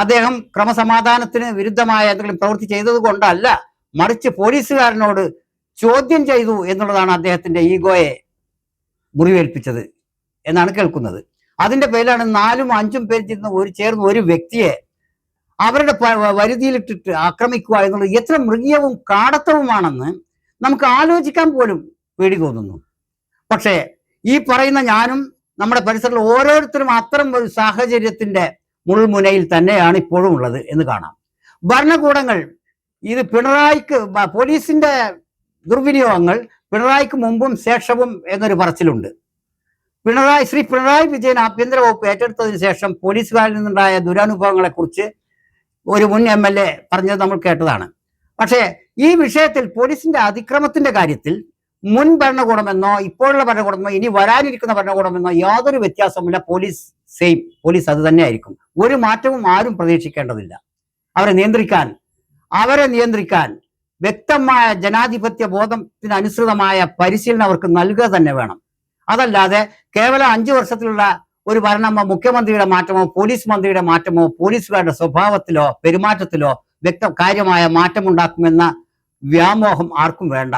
അദ്ദേഹം ക്രമസമാധാനത്തിന് വിരുദ്ധമായ എന്തെങ്കിലും പ്രവൃത്തി ചെയ്തത് കൊണ്ടല്ല മറിച്ച് പോലീസുകാരനോട് ചോദ്യം ചെയ്തു എന്നുള്ളതാണ് അദ്ദേഹത്തിന്റെ ഈഗോയെ മുറിവേൽപ്പിച്ചത് എന്നാണ് കേൾക്കുന്നത്. അതിന്റെ പേരിലാണ് നാലും അഞ്ചും പേര് ചേർന്ന് ഒരു ചേർന്ന് ഒരു വ്യക്തിയെ അവരുടെ വരുതിയിലിട്ടിട്ട് ആക്രമിക്കുക എന്നുള്ളത് എത്ര മൃഗീയവും കാടത്തവുമാണെന്ന് നമുക്ക് ആലോചിക്കാൻ പോലും പേടി തോന്നുന്നു. പക്ഷേ ഈ പറയുന്ന ഞാനും നമ്മുടെ പരിസരത്തിൽ ഓരോരുത്തരും അത്തരം ഒരു സാഹചര്യത്തിന്റെ മുൾമുനയിൽ തന്നെയാണ് ഇപ്പോഴും ഉള്ളത് എന്ന് കാണാം. ഭരണകൂടങ്ങൾ ഇത് പിണറായിക്ക് പോലീസിന്റെ ദുർവിനിയോഗങ്ങൾ പിണറായിക്ക് മുമ്പും ശേഷവും എന്നൊരു പറച്ചിലുണ്ട്. പിണറായി ശ്രീ പിണറായി വിജയൻ ആഭ്യന്തര വകുപ്പ് ഏറ്റെടുത്തതിന് ശേഷം പോലീസുകാരിൽ നിന്നുണ്ടായ ദുരനുഭവങ്ങളെ കുറിച്ച് ഒരു മുൻ എം എൽ എ പറഞ്ഞത് നമ്മൾ കേട്ടതാണ്. പക്ഷേ ഈ വിഷയത്തിൽ പോലീസിന്റെ അതിക്രമത്തിന്റെ കാര്യത്തിൽ മുൻ ഭരണകൂടമെന്നോ ഇപ്പോഴുള്ള ഭരണകൂടമെന്നോ ഇനി വരാനിരിക്കുന്ന ഭരണകൂടമെന്നോ യാതൊരു വ്യത്യാസവുമില്ല. പോലീസ് സെയിം പോലീസ് അത് തന്നെയായിരിക്കും ഒരു മാറ്റവും ആരും പ്രതീക്ഷിക്കേണ്ടതില്ല. അവരെ നിയന്ത്രിക്കാൻ അവരെ നിയന്ത്രിക്കാൻ വ്യക്തമായ ജനാധിപത്യ ബോധത്തിനനുസൃതമായ പരിശീലനം അവർക്ക് നൽകുക തന്നെ വേണം. അതല്ലാതെ കേവലം അഞ്ചു വർഷത്തിലുള്ള ഒരു ഭരണമോ മുഖ്യമന്ത്രിയുടെ മാറ്റമോ പോലീസ് മന്ത്രിയുടെ മാറ്റമോ പോലീസുകാരുടെ സ്വഭാവത്തിലോ പെരുമാറ്റത്തിലോ വ്യക്ത കാര്യമായ മാറ്റമുണ്ടാക്കുമെന്ന വ്യാമോഹം ആർക്കും വേണ്ട.